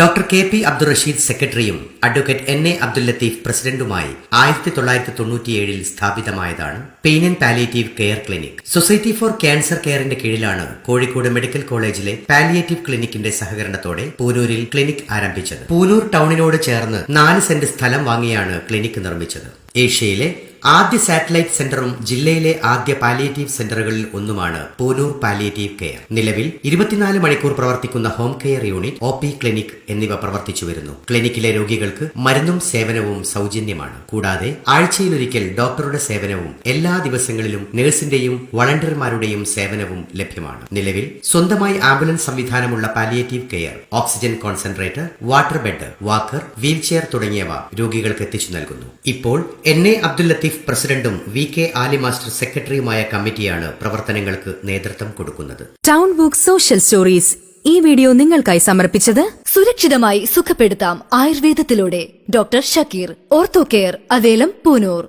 Doctor K P Abdul Rasheed സെക്രട്ടറിയും advocate N A Abdul Latheef പ്രസിഡന്റുമായി ആയിരത്തി തൊള്ളായിരത്തി തൊണ്ണൂറ്റിയേഴിൽ സ്ഥാപിതമായതാണ് pain and palliative care clinic. Society for cancer കെയറിന്റെ കീഴിലാണ് കോഴിക്കോട് മെഡിക്കൽ കോളേജിലെ പാലിയേറ്റീവ് ക്ലിനിക്കിന്റെ സഹകരണത്തോടെ പൂനൂരിൽ ക്ലിനിക് ആരംഭിച്ചത്. പൂനൂർ ടൗണിനോട് ചേർന്ന് നാല് സെന്റ് സ്ഥലം വാങ്ങിയാണ് ക്ലിനിക് നിർമ്മിച്ചത്. ഏഷ്യയിലെ ആദ്യ സാറ്റലൈറ്റ് സെന്ററും ജില്ലയിലെ ആദ്യ പാലിയേറ്റീവ് സെന്ററുകളിൽ ഒന്നുമാണ്. Poonoor palliative care. നിലവിൽ ഇരുപത്തിനാല് മണിക്കൂർ പ്രവർത്തിക്കുന്ന home care unit O P clinic എന്നിവ പ്രവർത്തിച്ചു വരുന്നു. ക്ലിനിക്കിലെ രോഗികൾക്ക് മരുന്നും സേവനവും സൗജന്യമാണ്. കൂടാതെ ആഴ്ചയിലൊരിക്കൽ ഡോക്ടറുടെ സേവനവും എല്ലാ ദിവസങ്ങളിലും നഴ്സിന്റെയും വളണ്ടിയർമാരുടെയും സേവനവും ലഭ്യമാണ്. നിലവിൽ സ്വന്തമായി ambulance സംവിധാനമുള്ള palliative care oxygen concentrator water bed walker wheelchair തുടങ്ങിയവ രോഗികൾക്ക് എത്തിച്ചു നൽകുന്നു. ഇപ്പോൾ എൻ എ അബ്ദുൽ ലത്തീഫ് പ്രസിഡന്റും വി കെ ആലി മാസ്റ്റർ സെക്രട്ടറിയുമായ കമ്മിറ്റിയാണ് പ്രവർത്തനങ്ങൾക്ക് നേതൃത്വം കൊടുക്കുന്നത്. ടൗൺ ബുക്ക് സോഷ്യൽ സ്റ്റോറീസ് ഈ വീഡിയോ നിങ്ങൾക്കായി സമർപ്പിച്ചത് സുരക്ഷിതമായി സുഖപ്പെടുത്താം ആയുർവേദത്തിലൂടെ. Doctor Shakeer ortho care Avelam Poonoor.